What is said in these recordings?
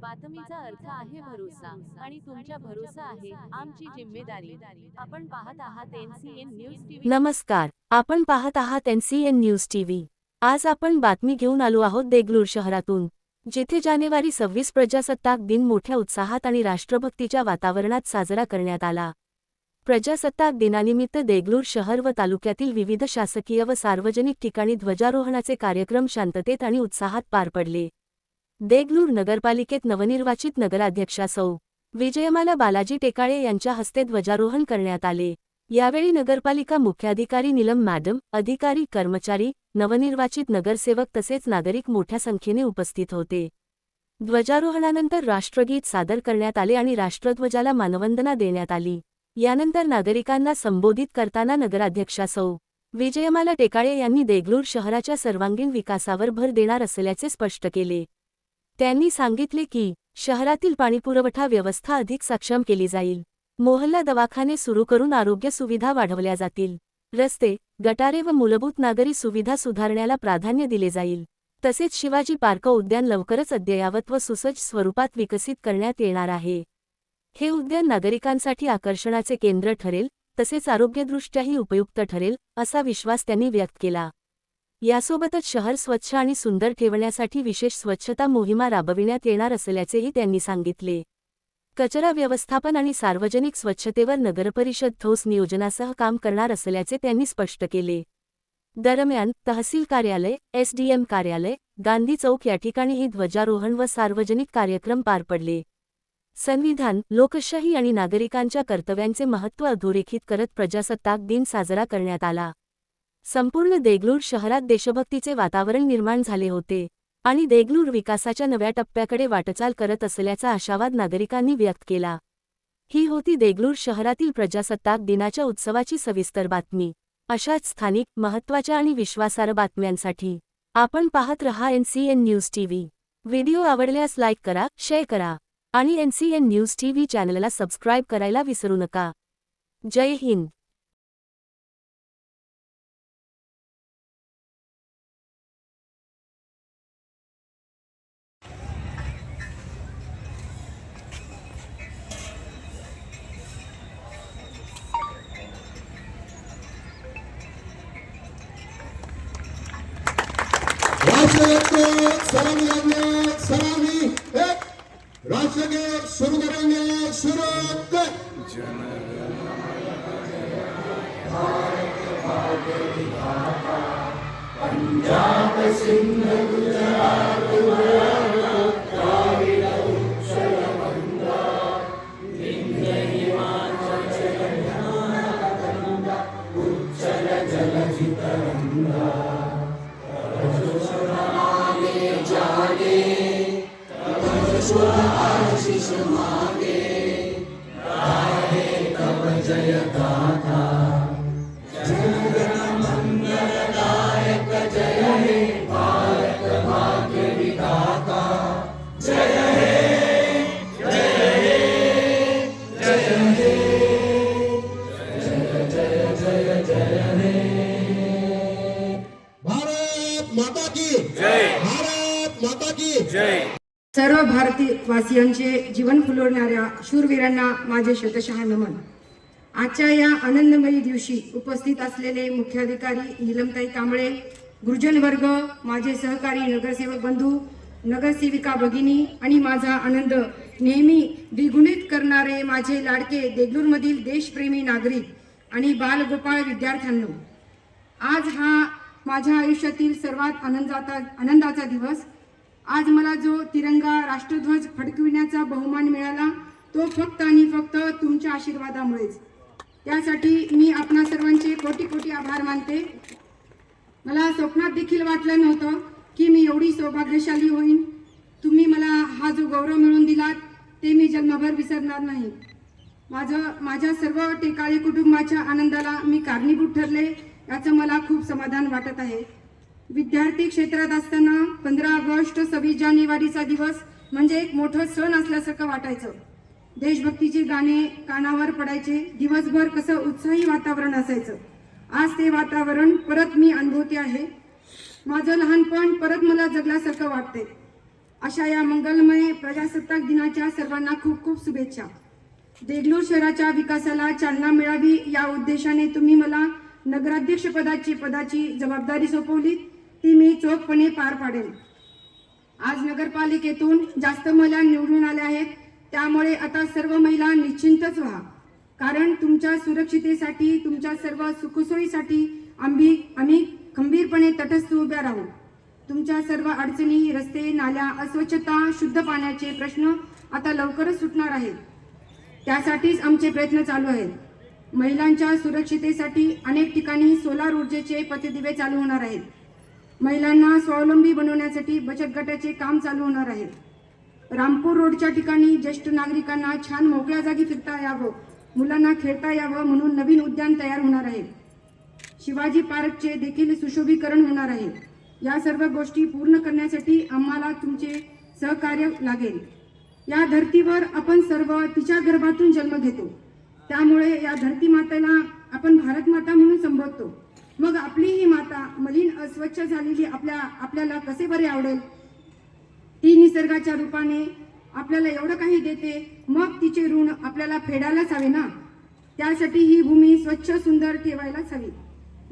बातमीचा अर्थ आहे भरोसा आणि तुमच्या भरोसा आहे आमची जिम्मेदारी. आपण पाहत आहात एनसीएन न्यूज टीव्ही नमस्कार. आपण पाहत आहात एनसीएन न्यूज टीव्ही आज आपण बातमी घेऊन आलो आहोत देगलूर शहरातून जिथे जानेवारी सव्वीस प्रजासत्ताक दिन मोठ्या उत्साहात आणि राष्ट्रभक्तीच्या वातावरणात साजरा करण्यात आला. प्रजासत्ताक दिनानिमित्त देगलूर शहर व तालुक्यातील विविध शासकीय व सार्वजनिक ठिकाणी ध्वजारोहणाचे कार्यक्रम शांततेत आणि उत्साहात पार पडले. देगलूर नगरपालिकेत नवनिर्वाचित नगराध्यक्षा सौ. विजयमाला बालाजी टेकाळे यांच्या हस्ते ध्वजारोहण करण्यात आले. यावेळी नगरपालिका मुख्याधिकारी निलम मॅडम अधिकारी कर्मचारी नवनिर्वाचित नगरसेवक तसेच नागरिक मोठ्या संख्येने उपस्थित होते. ध्वजारोहणानंतर राष्ट्रगीत सादर करण्यात आले आणि राष्ट्रध्वजाला मानवंदना देण्यात आली. यानंतर नागरिकांना संबोधित करताना नगराध्यक्षा सौ. विजयमाला टेकाळे यांनी देगलूर शहराच्या सर्वांगीण विकासावर भर देणार असल्याचे स्पष्ट केले. त्यांनी सांगितले की शहरातील पाणीपुरवठा व्यवस्था अधिक सक्षम केली जाईल. मोहल्ला दवाखाने सुरू करून आरोग्य सुविधा वाढवल्या जातील. रस्ते गटारे व मूलभूत नागरी सुविधा सुधारण्याला प्राधान्य दिले जाईल. तसेच शिवाजी पार्क उद्यान लवकरच अद्ययावत व सुसज्ज स्वरूपात विकसित करण्यात येणार आहे. हे उद्यान नागरिकांसाठी आकर्षणाचे केंद्र ठरेल तसेच आरोग्यदृष्ट्याही उपयुक्त ठरेल असा विश्वास त्यांनी व्यक्त केला. यासोबतच शहर स्वच्छ आणि सुंदर ठेवण्यासाठी विशेष स्वच्छता मोहिमा राबविण्यात येणार असल्याचेही त्यांनी सांगितले. कचरा व्यवस्थापन आणि सार्वजनिक स्वच्छतेवर नगरपरिषद ठोस नियोजनासह काम करणार असल्याचे त्यांनी स्पष्ट केले. दरम्यान तहसील कार्यालय एसडीएम कार्यालय गांधी चौक या ठिकाणीही ध्वजारोहण व सार्वजनिक कार्यक्रम पार पडले. संविधान लोकशाही आणि नागरिकांच्या कर्तव्यांचे महत्त्व अधोरेखित करत प्रजासत्ताक दिन साजरा करण्यात आला. संपूर्ण देगलूर शहरात देशभक्तीचे वातावरण निर्माण झाले होते आणि देगलूर विकासाच्या नव्या टप्प्याकडे वाटचाल करत असल्याचा आशावाद नागरिकांनी व्यक्त केला. ही होती देगलूर शहरातील प्रजासत्ताक दिनाच्या उत्सवाची सविस्तर बातमी. अशाच स्थानिक महत्त्वाच्या आणि विश्वासार्ह बातम्यांसाठी आपण पाहत रहा एनसीएन न्यूज टीव्ही व्हिडिओ आवडल्यास लाईक करा शेअर करा आणि एनसीएन न्यूज टीव्ही चॅनलला सबस्क्राईब करायला विसरू नका. जय हिंद. सलामी लेंगे सलामी एक राष्ट्रगीत शुरू करेंगे शुरू कर भारत tomorrow. वासियांचे जीवन फुलवणाऱ्या शूरवीरांना माझे शतशः नमन. आजच्या या आनंदमयी दिवशी उपस्थित असलेले मुख्याधिकारी निलमताई कांबळे गुरुजन वर्ग माझे सहकारी नगरसेवक बंधू नगरसेविका भगिनी आणि माझा आनंद नेहमी द्विगुणित करणारे माझे लाडके देगलूरमधील देशप्रेमी नागरिक आणि बालगोपाळ विद्यार्थ्यांनो. आज हा माझ्या आयुष्यातील सर्वात आनंदाचा आनंदाचा दिवस आज मला जो तिरंगा राष्ट्रध्वज फडकविण्याचा बहुमान मिळाला तो फक्त आणि फक्त तुमच्या आशीर्वादामुळेच. त्यासाठी मी आपणा सर्वांचे कोटी कोटी आभार मानते. मला स्वप्नात देखील वाटलं नव्हतं की मी एवढी सौभाग्यशाली होईन. तुम्ही मला हा जो गौरव मिळवून दिलात ते मी जन्मभर विसरणार नाही. माझं माझ्या सर्व टेकाळे कुटुंबाच्या आनंदाला मी कारणीभूत ठरले याचं मला खूप समाधान वाटत आहे. विद्यार्थी क्षेत्रात असताना पंधरा ऑगस्ट सव्वीस जानेवारीचा दिवस म्हणजे एक मोठं सण असल्यासारखं वाटायचं. देशभक्तीचे गाणे कानावर पडायचे दिवसभर कसं उत्साही वातावरण असायचं. आज ते वातावरण परत मी अनुभवते आहे. माझं लहानपण परत मला जगल्यासारखं वाटते. अशा या मंगलमय प्रजासत्ताक दिनाच्या सर्वांना खूप खूप शुभेच्छा. देगलूर शहराच्या विकासाला चालना मिळावी या उद्देशाने तुम्ही मला नगराध्यक्ष पदाची पदाची जबाबदारी सोपवली ती मी चोखपणे पार पाडेल. आज नगरपालिकेतून जास्त महिला निवडून आल्या आहेत त्यामुळे आता सर्व महिला निश्चिंतच व्हा. कारण तुमच्या सुरक्षितेसाठी तुमच्या सर्व सुखसोयीसाठी आम्ही आम्ही खंबीरपणे तटस्थ उभ्या राहू. तुमच्या सर्व अडचणी रस्ते नाल्या अस्वच्छता शुद्ध पाण्याचे प्रश्न आता लवकरच सुटणार आहेत. त्यासाठीच आमचे प्रयत्न चालू आहेत. महिलांच्या सुरक्षितेसाठी अनेक ठिकाणी सोलार ऊर्जेचे पथदिवे चालू होणार आहेत. महिलांना स्वावलंबी बनवण्यासाठी बचत गटाचे काम चालू होणार आहे. रामपूर रोडच्या ठिकाणी ज्येष्ठ नागरिकांना छान मोकळ्या जागी फिरता यावं मुलांना खेळता यावं म्हणून नवीन उद्यान तयार होणार आहे. शिवाजी पार्कचे देखील सुशोभीकरण होणार आहे. या सर्व गोष्टी पूर्ण करण्यासाठी आम्हाला तुमचे सहकार्य लागेल. या धर्तीवर आपण सर्व तिच्या गर्भातून जन्म घेतो. त्यामुळे या धरती मातेला आपण भारत माता म्हणून संबोधतो. मग आपली ही माता मलिन अस्वच्छ झालेली आपल्या आपल्याला कसे बरे आवडेल? ती निसर्गाच्या रूपाने आपल्याला एवढं काही देते मग तिचे ऋण आपल्याला फेडायलाच हवे ना? त्यासाठी ही भूमी स्वच्छ सुंदर ठेवायलाच हवी.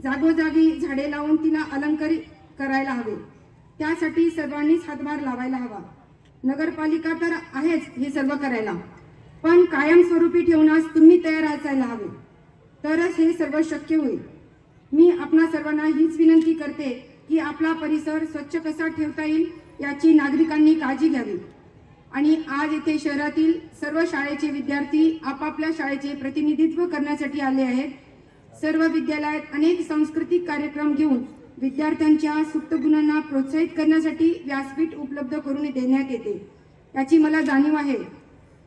जागोजागी झाडे लावून तिला अलंकारी करायला हवे. त्यासाठी सर्वांनीच हातभार लावायला हवा. नगरपालिका तर आहेच हे सर्व करायला. पण कायमस्वरूपी ठेवण्यास तुम्ही तयार असायला हवे. तरच हे सर्व शक्य होईल. मी आपणा सर्वांना हीच विनंती करते की आपला परिसर स्वच्छ कसा ठेवता येईल याची नागरिकांनी काळजी घ्यावी. आणि आज येथे शहरातील सर्व शाळेचे विद्यार्थी आपापल्या शाळेचे प्रतिनिधित्व करण्यासाठी आले आहेत. सर्व विद्यालयात अनेक सांस्कृतिक कार्यक्रम घेऊन विद्यार्थ्यांच्या सुप्त गुणांना प्रोत्साहित करण्यासाठी व्यासपीठ उपलब्ध करून देण्यात येते. याची मला जाणीव आहे.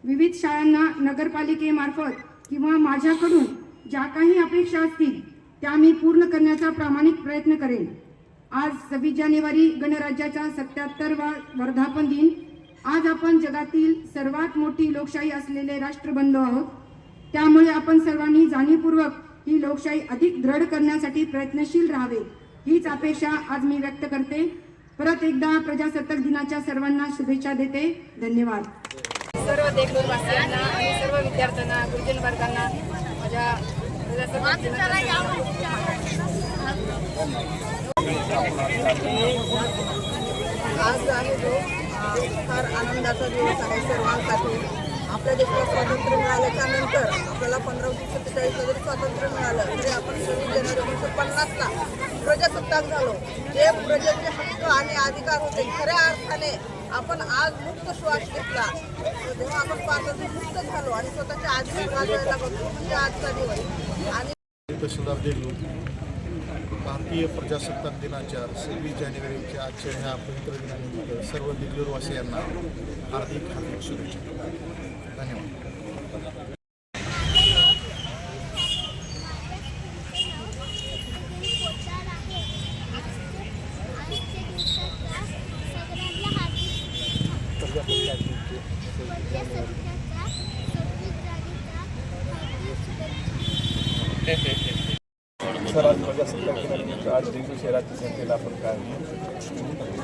विविध शाळांना नगरपालिकेमार्फत किंवा माझ्याकडून ज्या काही अपेक्षा असतील त्या मी पूर्ण करण्याचा प्रामाणिक प्रयत्न करेन. आज सव्वीस जानेवारी गणराज्याचा सत्याहत्तरवा वर्धापन दिन. आज आपण जगातील सर्वात मोठी लोकशाही असलेले राष्ट्र बनलो आहोत. त्यामुळे आपण सर्वांनी जाणीवपूर्वक ही लोकशाही अधिक दृढ करण्यासाठी प्रयत्नशील राहावे हीच अपेक्षा आज मी व्यक्त करते. परत एकदा प्रजासत्ताक दिनाच्या सर्वांना शुभेच्छा देते. धन्यवाद. सर्व देखभालवासियांना सर्व विद्यार्थ्यांना गुरुजन वर्गांना माझ्या आज आहे तो फार आनंदाचा दिवस आहे सर्वांसाठी. आपल्या देशाला स्वातंत्र्य मिळाल्याच्या नंतर आपल्याला पंधरा सत्तेचाळीसला जरी स्वातंत्र्य मिळालं. तरी आपण सव्वीस जानेवारी एकोणीसशे पन्नासला प्रजासत्ताक झालो. जे प्रजेचे हक्क आणि अधिकार होते खऱ्या अर्थाने आपण आज मुक्त श्वास घेतला. तेव्हा आपण स्वातंत्र्य मुक्त झालो आणि स्वतःच्या अधिकार वाजवायला बघतो. म्हणजे आजचा दिवस. आणि भारतीय प्रजासत्ताक दिनाच्या सव्वीस जानेवारीच्या आजच्या ह्या पवित्र दिनानिमित्त सर्व देगलूरवासियांना हार्दिक हार्दिक शुभेच्छा. सर आज प्रजासत्ताक दिनानिमित्त आज जनतेला आपण काय?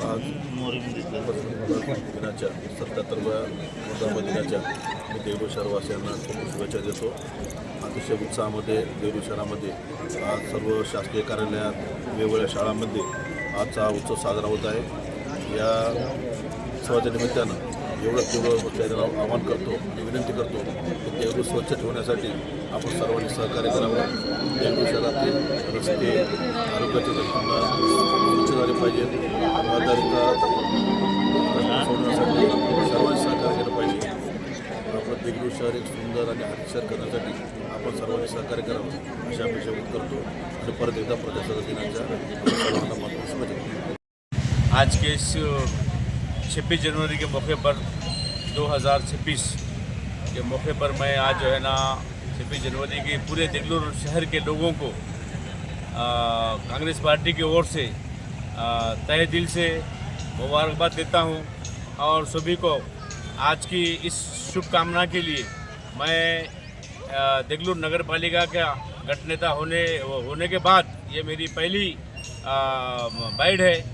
आज दिनाच्या सत्याहत्तरव्या वर्धापन दिनाच्या मी देवरू शहरवासियांना खूप शुभेच्छा देतो. अतिशय उत्साहामध्ये देवरू शहरामध्ये आज सर्व शासकीय कार्यालयात वेगवेगळ्या शाळांमध्ये आजचा हा उत्सव साजरा होत आहे. या उत्सवाच्या निमित्तानं एवढं तेवढं त्याला आवाहन करतो आणि विनंती करतो की देवरूर स्वच्छ ठेवण्यासाठी आपण सर्वांनी सहकार्य करावं. देवरूर शहरातील रस्ते आरोग्याच्या जतन स्वच्छ झाले पाहिजेत रहदारीचा सोडण्यासाठी सर्वांनी सहकार्य केलं पाहिजे. आपलं देगलूर शहर एक सुंदर आणि हरित करण्यासाठी आपण सर्वांनी सहकार्य करावं. अशा अपेक्षा व्यक्त करतो. आणि परत एकदा प्रजासत्ताक दिनाच्या सर्वांना महत्त्वाची आज के इस छब्बीस जनवरी के मौके पर 2026 के मौके पर मैं आज जो है ना छब्बीस जनवरी के पूरे देगलूर शहर के लोगों को कांग्रेस पार्टी की ओर से तय दिल से मुबारकबाद देता हूँ और सभी को आज की इस शुभकामना के लिए मैं देगलूर नगर पालिका का गठ नेता होने होने के बाद ये मेरी पहली बाइड है।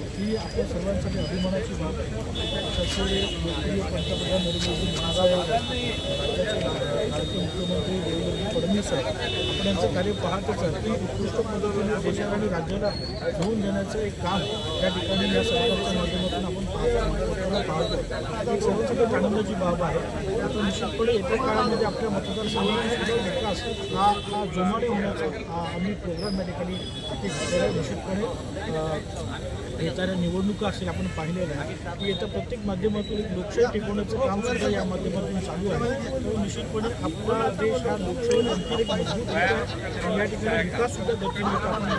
ही आपल्या सर्वांसाठी अभिमानाची बाब आहे. तसे लोकप्रिय पंतप्रधान नरेंद्र मोदी महाराज राज्याचे मुख्यमंत्री देवेंद्र फडणवीस आहेत. आपण यांचं कार्य पाहतच आहे की उत्कृष्ट पद्धतीने देशाला आणि राज्याला घेऊन देण्याचं एक काम या ठिकाणी या सरकारच्या माध्यमातून आपण पाहतो पाहतो एक सर्वांसाठी आनंदाची बाब आहे. आता निश्चितपणे येत्या काळामध्ये आपल्या मतदारसंघाचा विकास हा हा जोमाने होण्याचा आम्ही प्रोग्राम या ठिकाणी निश्चितपणे अं, येणाऱ्या निवडणुका असेल आपण पाहिलेलं आहे की येत्या प्रत्येक माध्यमातून एक लोकशाही टिकवण्याचं काम सुद्धा या माध्यमातून चालू आहे. तर निश्चितपणे आपला देश हा लोकशाही आणखी एक मजबूत या ठिकाणी विकास सुद्धा गती आपण